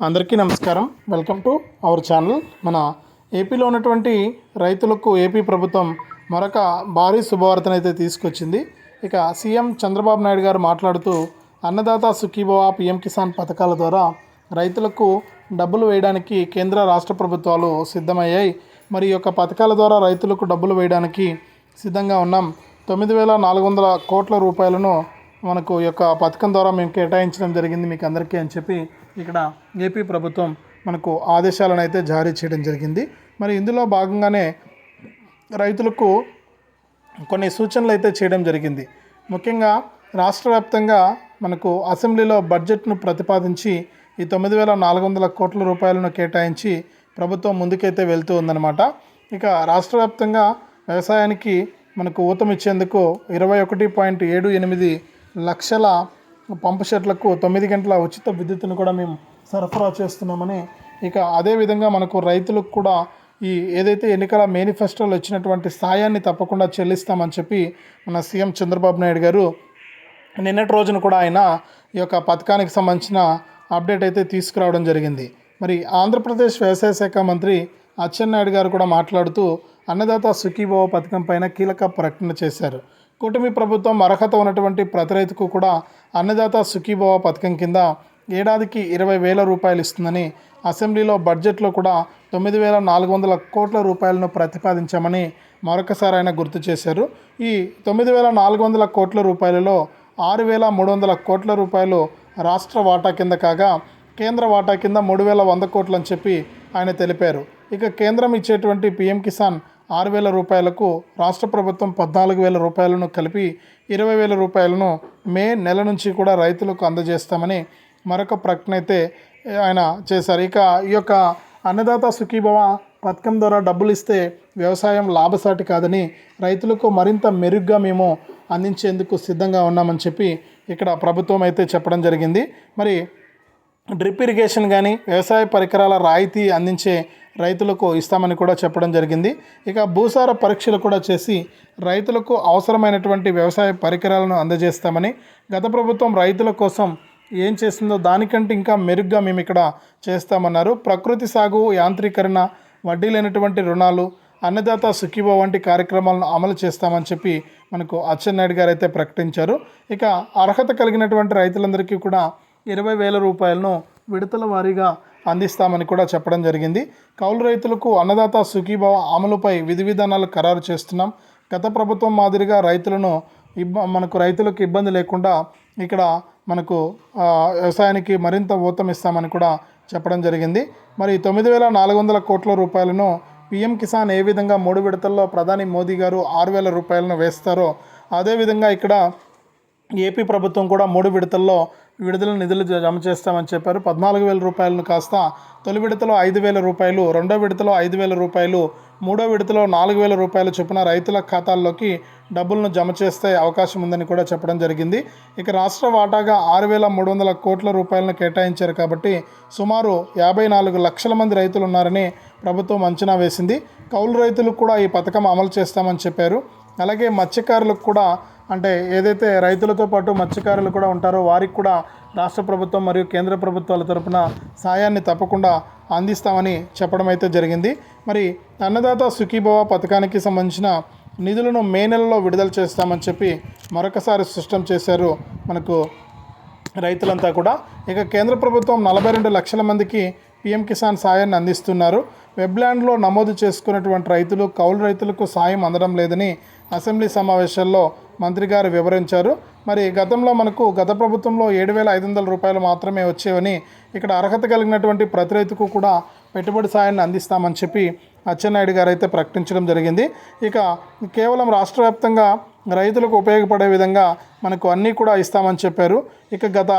అందరికీ నమస్కారం. Welcome to our channel. మన ఏపీలో ఉన్నటువంటి రైతులకు ఏపీ ప్రభుత్వం మరొక భారీ శుభవార్తనైతే తీసుకొచ్చింది. ఇక సీఎం చంద్రబాబు నాయుడు గారు మాట్లాడుతూ అన్నదాత సుఖీభవ పిఎం కిసాన్ పథకాల ద్వారా రైతులకు డబ్బులు వేయడానికి కేంద్ర రాష్ట్ర ప్రభుత్వాలు సిద్ధమయ్యాయి. మరి ఈ యొక్క పథకాల ద్వారా రైతులకు డబ్బులు వేయడానికి సిద్ధంగా ఉన్నాం. తొమ్మిది వేల నాలుగు వందల కోట్ల రూపాయలను మనకు ఈ యొక్క పథకం ద్వారా మేము కేటాయించడం జరిగింది మీకు అందరికీ అని చెప్పి ఇక్కడ ఏపీ ప్రభుత్వం మనకు ఆదేశాలను అయితే జారీ చేయడం జరిగింది. మరి ఇందులో భాగంగానే రైతులకు కొన్ని సూచనలు అయితే చేయడం జరిగింది. ముఖ్యంగా రాష్ట్ర వ్యాప్తంగా మనకు అసెంబ్లీలో బడ్జెట్ను ప్రతిపాదించి ఈ తొమ్మిది వేల నాలుగు వందల కోట్ల రూపాయలను కేటాయించి ప్రభుత్వం ముందుకైతే వెళ్తూ ఉందన్నమాట. ఇక రాష్ట్ర వ్యాప్తంగా వ్యవసాయానికి మనకు ఊతమిచ్చేందుకు ఇరవై ఒకటి పాయింట్ ఏడు ఎనిమిది లక్షల పంపు షెడ్లకు తొమ్మిది గంటల ఉచిత విద్యుత్తును కూడా మేము సరఫరా చేస్తున్నామని ఇక అదేవిధంగా మనకు రైతులకు కూడా ఈ ఏదైతే ఎన్నికల మేనిఫెస్టోలో ఇచ్చినటువంటి సాయాన్ని తప్పకుండా చెల్లిస్తామని చెప్పి మన సీఎం చంద్రబాబు నాయుడు గారు నిన్నటి రోజున కూడా ఆయన ఈ యొక్క పథకానికి సంబంధించిన అప్డేట్ అయితే తీసుకురావడం జరిగింది. మరి ఆంధ్రప్రదేశ్ వ్యవసాయ శాఖ మంత్రి అచ్చెన్నాయుడు గారు కూడా మాట్లాడుతూ అన్నదాత సుఖీభవ పథకం పైన కీలక ప్రకటన చేశారు. కూటమి ప్రభుత్వం అర్హత ఉన్నటువంటి ప్రతి రైతుకు కూడా అన్నదాత సుఖీభవ పథకం కింద ఏడాదికి ఇరవై వేల రూపాయలు ఇస్తుందని అసెంబ్లీలో బడ్జెట్లో కూడా తొమ్మిది వేల నాలుగు వందల కోట్ల రూపాయలను ప్రతిపాదించామని మరొకసారి ఆయన గుర్తు చేశారు. ఈ తొమ్మిది వేల నాలుగు వందల కోట్ల రూపాయలలో ఆరు వేల మూడు వందల కోట్ల రూపాయలు రాష్ట్ర వాటా కింద కాగా కేంద్ర వాటా కింద మూడు వేల వంద కోట్లు అని చెప్పి ఆయన తెలిపారు. ఇక కేంద్రం ఇచ్చేటువంటి పిఎం కిసాన్ ఆరు వేల రూపాయలకు రాష్ట్ర ప్రభుత్వం పద్నాలుగు వేల రూపాయలను కలిపి ఇరవై వేల రూపాయలను మే నెల నుంచి కూడా రైతులకు అందజేస్తామని మరొక ప్రకటన అయితే ఆయన చేశారు. ఇక ఈ యొక్క అన్నదాత సుఖీభవ పథకం ద్వారా డబ్బులు ఇస్తే వ్యవసాయం లాభసాటి కాదని రైతులకు మరింత మెరుగ్గా మేము అందించేందుకు సిద్ధంగా ఉన్నామని చెప్పి ఇక్కడ ప్రభుత్వం అయితే చెప్పడం జరిగింది. మరి డ్రిప్ ఇరిగేషన్ కానీ వ్యవసాయ పరికరాల రాయితీ అందించే రైతులకు ఇస్తామని కూడా చెప్పడం జరిగింది. ఇక భూసార పరీక్షలు కూడా చేసి రైతులకు అవసరమైనటువంటి వ్యవసాయ పరికరాలను అందజేస్తామని గత ప్రభుత్వం రైతుల కోసం ఏం చేసిందో దానికంటే ఇంకా మెరుగ్గా మేము ఇక్కడ చేస్తామన్నారు. ప్రకృతి సాగు యాంత్రీకరణ వడ్డీ లేనటువంటి రుణాలు అన్నదాత సుఖీభో వంటి కార్యక్రమాలను అమలు చేస్తామని చెప్పి మనకు అచ్చెన్నాయుడు గారు అయితే ప్రకటించారు. ఇక అర్హత కలిగినటువంటి రైతులందరికీ కూడా ఇరవై వేల రూపాయలను విడతల వారీగా అందిస్తామని కూడా చెప్పడం జరిగింది. కౌలు రైతులకు అన్నదాత సుఖీభావ అమలుపై విధి విధానాలు ఖరారు చేస్తున్నాం. గత ప్రభుత్వం మాదిరిగా రైతులను ఇబ్బ మనకు రైతులకు ఇబ్బంది లేకుండా ఇక్కడ మనకు వ్యవసాయానికి మరింత ఊతం ఇస్తామని కూడా చెప్పడం జరిగింది. మరి తొమ్మిది వేల నాలుగు వందల కోట్ల రూపాయలను పిఎం కిసాన్ ఏ విధంగా మూడు విడతల్లో ప్రధాని మోదీ గారు ఆరు వేల రూపాయలను వేస్తారో అదేవిధంగా ఇక్కడ ఏపీ ప్రభుత్వం కూడా మూడు విడతల్లో విడుదల నిధులు జ- జమ చేస్తామని చెప్పారు. పద్నాలుగు వేల రూపాయలను కాస్త తొలి విడతలో ఐదు వేల రూపాయలు రెండో విడతలో ఐదు వేల రూపాయలు మూడో విడతలో నాలుగు వేల రూపాయల చొప్పున రైతుల ఖాతాల్లోకి డబ్బులను జమ చేస్తే అవకాశం ఉందని కూడా చెప్పడం జరిగింది. ఇక రాష్ట్ర వాటాగా ఆరు వేల మూడు వందల కోట్ల రూపాయలను కేటాయించారు కాబట్టి సుమారు యాభై నాలుగు లక్షల మంది రైతులు ఉన్నారని ప్రభుత్వం అంచనా వేసింది. కౌలు రైతులకు కూడా ఈ పథకం అమలు చేస్తామని చెప్పారు. అలాగే మత్స్యకారులకు కూడా అంటే ఏదైతే రైతులతో పాటు మత్స్యకారులు కూడా ఉంటారో వారికి కూడా రాష్ట్ర ప్రభుత్వం మరియు కేంద్ర ప్రభుత్వాల తరపున సాయాన్ని తప్పకుండా అందిస్తామని చెప్పడం అయితే జరిగింది. మరి అన్నదాత సుఖీభవ పథకానికి సంబంధించిన నిధులను మే నెలలో విడుదల చేస్తామని చెప్పి మరొకసారి స్పష్టం చేశారు మనకు రైతులంతా కూడా. ఇక కేంద్ర ప్రభుత్వం నలభై రెండు లక్షల మందికి పిఎం కిసాన్ సాయాన్ని అందిస్తున్నారు. వెబ్లాండ్లో నమోదు చేసుకున్నటువంటి రైతులు కౌలు రైతులకు సాయం అందడం లేదని అసెంబ్లీ సమావేశాల్లో మంత్రి గారు వివరించారు. మరి గతంలో మనకు గత ప్రభుత్వంలో ఏడు వేల ఐదు వందల రూపాయలు మాత్రమే వచ్చేవని ఇక్కడ అర్హత కలిగినటువంటి ప్రతి రైతుకు కూడా పెట్టుబడి సాయాన్ని అందిస్తామని చెప్పి అచ్చెన్నాయుడు గారు అయితే ప్రకటించడం జరిగింది. ఇక కేవలం రాష్ట్ర వ్యాప్తంగా రైతులకు ఉపయోగపడే విధంగా మనకు అన్నీ కూడా ఇస్తామని చెప్పారు. ఇక గత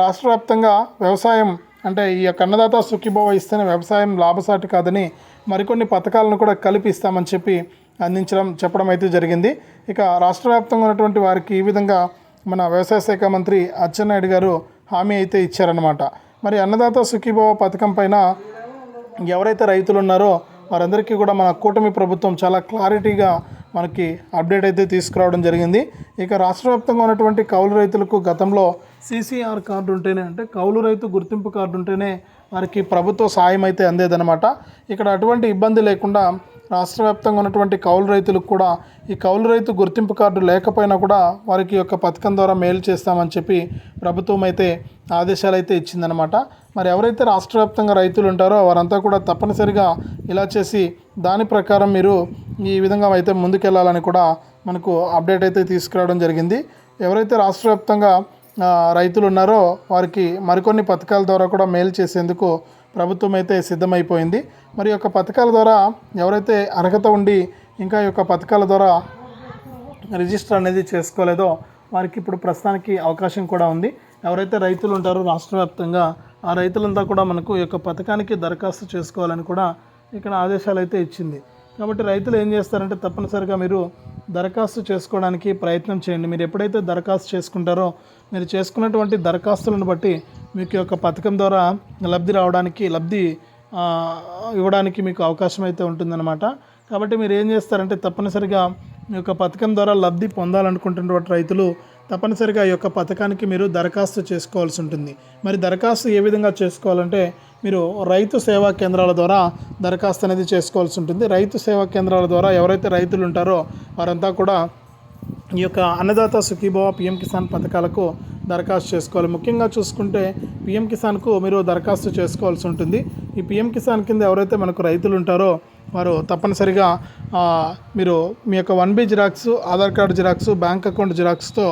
రాష్ట్ర వ్యాప్తంగా వ్యవసాయం అంటే ఈ యొక్క అన్నదాత సుఖీభవ ఇస్తేనే వ్యవసాయం లాభసాటి కాదని మరికొన్ని పథకాలను కూడా కలిపి ఇస్తామని చెప్పి అందించడం చెప్పడం అయితే జరిగింది. ఇక రాష్ట్ర వ్యాప్తంగా ఉన్నటువంటి వారికి ఈ విధంగా మన వ్యవసాయ శాఖ మంత్రి అచ్చెన్నాయుడు గారు హామీ అయితే ఇచ్చారనమాట మరి అన్నదాత సుఖీభవ పథకం పైన ఎవరైతే రైతులు ఉన్నారో వారందరికీ కూడా మన కూటమి ప్రభుత్వం చాలా క్లారిటీగా మనకి అప్డేట్ అయితే తీసుకురావడం జరిగింది. ఇక రాష్ట్ర వ్యాప్తంగా ఉన్నటువంటి కౌలు రైతులకు గతంలో సీసీఆర్ కార్డు ఉంటేనే అంటే కౌలు రైతు గుర్తింపు కార్డు ఉంటేనే వారికి ప్రభుత్వ సాయం అయితే అందేదన్నమాట. ఇక్కడ అటువంటి ఇబ్బంది లేకుండా రాష్ట్ర వ్యాప్తంగా ఉన్నటువంటి కౌలు రైతులకు కూడా ఈ కౌలు రైతు గుర్తింపు కార్డు లేకపోయినా కూడా వారికి యొక్క పథకం ద్వారా మేలు చేస్తామని చెప్పి ప్రభుత్వం అయితే ఆదేశాలు అయితే ఇచ్చిందనమాట మరి ఎవరైతే రాష్ట్ర వ్యాప్తంగా రైతులు ఉంటారో వారంతా కూడా తప్పనిసరిగా ఇలా చేసి దాని ప్రకారం మీరు ఈ విధంగా అయితే ముందుకెళ్ళాలని కూడా మనకు అప్డేట్ అయితే తీసుకురావడం జరిగింది. ఎవరైతే రాష్ట్ర వ్యాప్తంగా రైతులు ఉన్నారో వారికి మరికొన్ని పథకాల ద్వారా కూడా మేలు చేసేందుకు ప్రభుత్వం అయితే సిద్ధమైపోయింది. మరి యొక్క పథకాల ద్వారా ఎవరైతే అర్హత ఉండి ఇంకా ఈ యొక్క పథకాల ద్వారా రిజిస్టర్ అనేది చేసుకోలేదో వారికి ఇప్పుడు ప్రస్తుతానికి అవకాశం కూడా ఉంది. ఎవరైతే రైతులు ఉంటారో రాష్ట్ర వ్యాప్తంగా ఆ రైతులంతా కూడా మనకు ఈ యొక్క పథకానికి దరఖాస్తు చేసుకోవాలని కూడా ఇక్కడ ఆదేశాలు అయితే ఇచ్చింది. కాబట్టి రైతులు ఏం చేస్తారంటే తప్పనిసరిగా మీరు దరఖాస్తు చేసుకోవడానికి ప్రయత్నం చేయండి. మీరు ఎప్పుడైతే దరఖాస్తు చేసుకుంటారో మీరు చేసుకున్నటువంటి దరఖాస్తులను బట్టి మీకు యొక్క పథకం ద్వారా లబ్ధి రావడానికి లబ్ధి ఇవ్వడానికి మీకు అవకాశం అయితే ఉంటుందన్నమాట. కాబట్టి మీరు ఏం చేస్తారంటే తప్పనిసరిగా మీ యొక్క పథకం ద్వారా లబ్ధి పొందాలనుకుంటున్నటువంటి రైతులు తప్పనిసరిగా ఈ యొక్క పథకానికి మీరు దరఖాస్తు చేసుకోవాల్సి ఉంటుంది. మరి దరఖాస్తు ఏ విధంగా చేసుకోవాలంటే మీరు రైతు సేవా కేంద్రాల ద్వారా దరఖాస్తు అనేది చేసుకోవాల్సి ఉంటుంది. రైతు సేవా కేంద్రాల ద్వారా ఎవరైతే రైతులు ఉంటారో వారంతా కూడా ఈ యొక్క అన్నదాత సుఖీభవ పిఎం కిసాన్ పథకాలకు దరఖాస్తు చేసుకోవాలి. ముఖ్యంగా చూసుకుంటే పిఎం కిసాన్కు మీరు దరఖాస్తు చేసుకోవాల్సి ఉంటుంది. ఈ పిఎం కిసాన్ కింద ఎవరైతే మనకు రైతులు ఉంటారో వారు తప్పనిసరిగా మీరు మీ యొక్క one B xerox Aadhaar card xerox bank account జిరాక్స్తో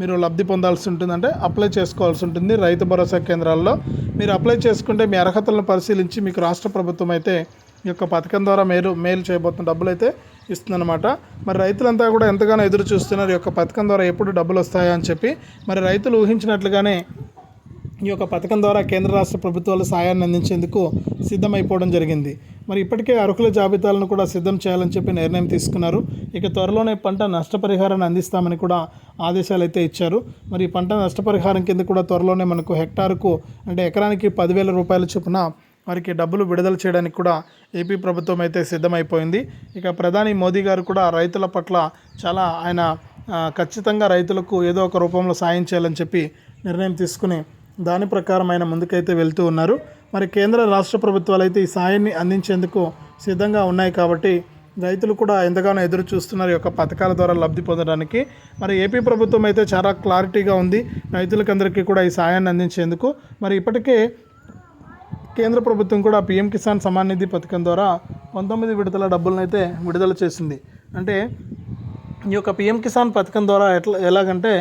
మీరు లబ్ధి పొందాల్సి ఉంటుంది అంటే అప్లై చేసుకోవాల్సి ఉంటుంది రైతు భరోసా కేంద్రాల్లో. మీరు అప్లై చేసుకుంటే మీ అర్హతలను పరిశీలించి మీకు రాష్ట్ర ప్రభుత్వం అయితే ఈ యొక్క పథకం ద్వారా మేలు మేలు చేయబోతున్న డబ్బులు అయితే ఇస్తుందన్నమాట. మరి రైతులంతా కూడా ఎంతగానో ఎదురు చూస్తున్నారు ఈ యొక్క పథకం ద్వారా ఎప్పుడు డబ్బులు వస్తాయా అని చెప్పి. మరి రైతులు ఊహించినట్లుగానే ఈ యొక్క పథకం ద్వారా కేంద్ర రాష్ట్ర ప్రభుత్వాలు సాయాన్ని అందించేందుకు సిద్ధమైపోవడం జరిగింది. మరి ఇప్పటికే అర్హుల జాబితాలను కూడా సిద్ధం చేయాలని చెప్పి నిర్ణయం తీసుకున్నారు. ఇక త్వరలోనే పంట నష్టపరిహారాన్ని అందిస్తామని కూడా ఆదేశాలు అయితే ఇచ్చారు. మరి ఈ పంట నష్టపరిహారం కింద కూడా త్వరలోనే మనకు హెక్టార్కు అంటే ఎకరానికి పదివేల రూపాయల చొప్పున వారికి డబ్బులు విడుదల చేయడానికి కూడా ఏపీ ప్రభుత్వం అయితే సిద్ధమైపోయింది. ఇక ప్రధాని మోదీ గారు కూడా రైతుల పట్ల చాలా ఆయన ఖచ్చితంగా రైతులకు ఏదో ఒక రూపంలో సాయం చేయాలని చెప్పి నిర్ణయం తీసుకుని దాని ప్రకారం ఆయన ముందుకైతే వెళ్తూ ఉన్నారు. మరి కేంద్ర రాష్ట్ర ప్రభుత్వాలు అయితే ఈ సాయాన్ని అందించేందుకు సిద్ధంగా ఉన్నాయి కాబట్టి రైతులు కూడా ఎంతగానో ఎదురు చూస్తున్నారు ఈ యొక్క పథకాల ద్వారా లబ్ధి పొందడానికి. మరి ఏపీ ప్రభుత్వం అయితే చాలా క్లారిటీగా ఉంది. రైతులకందరికీ కూడా ఈ సాయాన్ని అందించేందుకు. మరి ఇప్పటికే కేంద్ర ప్రభుత్వం కూడా పీఎం కిసాన్ సమాన్ నిధి పథకం ద్వారా పంతొమ్మిది విడతల డబ్బులను అయితే విడుదల చేసింది. అంటే ఈ యొక్క పీఎం కిసాన్ పథకం ద్వారా ఎట్లా ఎలాగంటే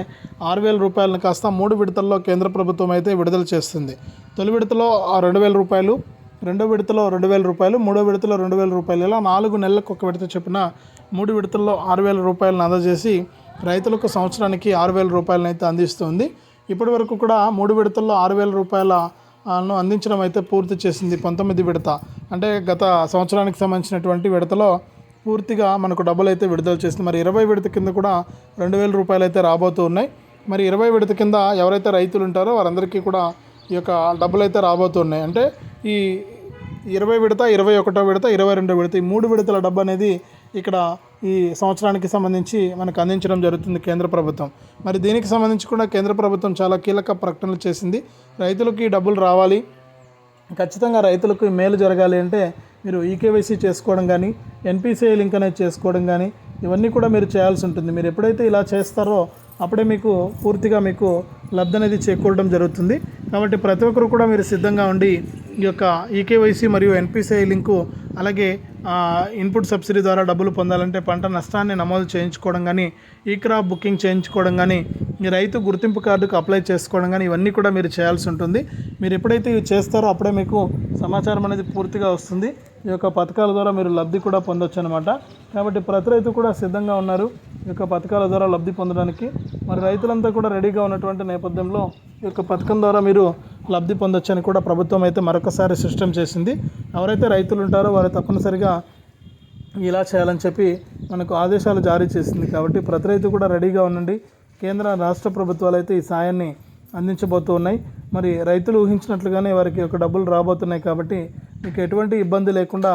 ఆరు వేల రూపాయలను కాస్త మూడు విడతల్లో కేంద్ర ప్రభుత్వం అయితే విడుదల చేస్తుంది. తొలి విడతలో రెండు వేల రూపాయలు రెండో విడతలో రెండు వేల రూపాయలు మూడో విడతలో రెండు వేల రూపాయలు ఇలా నాలుగు నెలలకు ఒక విడత చొప్పున మూడు విడతల్లో ఆరు వేల రూపాయలను అందజేసి రైతులకు సంవత్సరానికి ఆరు వేల రూపాయలను అయితే అందిస్తుంది. ఇప్పటి వరకు కూడా మూడు విడతల్లో ఆరు వేల రూపాయల అందించడం అయితే పూర్తి చేసింది పంతొమ్మిది విడత. అంటే గత సంవత్సరానికి సంబంధించినటువంటి విడతలో పూర్తిగా మనకు డబ్బులు అయితే విడుదల చేసింది. మరి ఇరవై విడత కింద కూడా రెండు వేల రూపాయలు అయితే రాబోతూ ఉన్నాయి. మరి ఇరవై విడత కింద ఎవరైతే రైతులు ఉంటారో వారందరికీ కూడా ఈ యొక్క డబ్బులు అయితే రాబోతున్నాయి అంటే ఈ ఇరవై విడత ఇరవై ఒకటో విడత ఇరవై రెండో విడత ఈ మూడు విడతల డబ్బు అనేది ఇక్కడ ఈ సంవత్సరానికి సంబంధించి మనకు అందించడం జరుగుతుంది కేంద్ర ప్రభుత్వం. మరి దీనికి సంబంధించి కూడా కేంద్ర ప్రభుత్వం చాలా కీలక ప్రకటనలు చేసింది. రైతులకు ఈ డబ్బులు రావాలి. ఖచ్చితంగా రైతులకు మేలు జరగాలి అంటే మీరు ఈకేవైసీ చేసుకోవడం కానీ ఎన్పిసిఐ లింక్ అనేది చేసుకోవడం కానీ ఇవన్నీ కూడా మీరు చేయాల్సి ఉంటుంది. మీరు ఎప్పుడైతే ఇలా చేస్తారో అప్పుడే మీకు పూర్తిగా మీకు లబ్ధి అనేది చేకూరడం జరుగుతుంది. కాబట్టి ప్రతి ఒక్కరు కూడా మీరు సిద్ధంగా ఉండి ఈ యొక్క ఈకేవైసీ మరియు ఎన్పిసిఐ లింకు అలాగే ఇన్పుట్ సబ్సిడీ ద్వారా డబ్బులు పొందాలంటే పంట నష్టాన్ని నమోదు చేయించుకోవడం కానీ ఈ క్రాప్ బుకింగ్ చేయించుకోవడం కానీ మీ రైతు గుర్తింపు కార్డుకు అప్లై చేసుకోవడం కానీ ఇవన్నీ కూడా మీరు చేయాల్సి ఉంటుంది. మీరు ఎప్పుడైతే ఇవి చేస్తారో అప్పుడే మీకు సమాచారం అనేది పూర్తిగా వస్తుంది. ఈ యొక్క పథకాల ద్వారా మీరు లబ్ధి కూడా పొందొచ్చు అనమాట కాబట్టి ప్రతి రైతు కూడా సిద్ధంగా ఉన్నారు ఈ యొక్క పథకాల ద్వారా లబ్ధి పొందడానికి. మరి రైతులంతా కూడా రెడీగా ఉన్నటువంటి నేపథ్యంలో ఈ యొక్క పథకం ద్వారా మీరు లబ్ధి పొందొచ్చని కూడా ప్రభుత్వం అయితే మరొకసారి స్పష్టం చేసింది. ఎవరైతే రైతులు ఉంటారో వారు తప్పనిసరిగా ఇలా చేయాలని చెప్పి మనకు ఆదేశాలు జారీ చేసింది కాబట్టి ప్రతి రైతు కూడా రెడీగా ఉండండి. కేంద్ర రాష్ట్ర ప్రభుత్వాలు అయితే ఈ సాయాన్ని అందించబోతూ ఉన్నాయి. మరి రైతులు ఊహించినట్లుగానే వారికి ఒక డబ్బులు రాబోతున్నాయి కాబట్టి మీకు ఎటువంటి ఇబ్బంది లేకుండా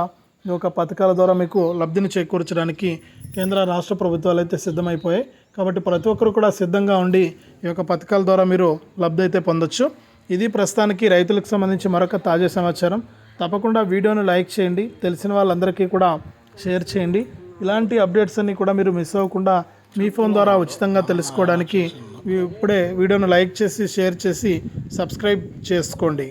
ఈ యొక్క పథకాల ద్వారా మీకు లబ్ధిని చేకూర్చడానికి కేంద్ర రాష్ట్ర ప్రభుత్వాలు అయితే సిద్ధమైపోయాయి. కాబట్టి ప్రతి ఒక్కరు కూడా సిద్ధంగా ఉండి ఈ యొక్క పథకాల ద్వారా మీరు లబ్ధి అయితే పొందొచ్చు. ఇది ప్రస్తుతానికి రైతులకు సంబంధించి మరొక తాజా సమాచారం. తప్పకుండా వీడియోను లైక్ చేయండి తెలిసిన వాళ్ళందరికీ కూడా షేర్ చేయండి. ఇలాంటి అప్డేట్స్ అన్నీ కూడా మీరు మిస్ అవ్వకుండా మీ ఫోన్ ద్వారా ఉచితంగా తెలుసుకోవడానికి ఇప్పుడే వీడియోను లైక్ చేసి షేర్ చేసి సబ్స్క్రైబ్ చేసుకోండి.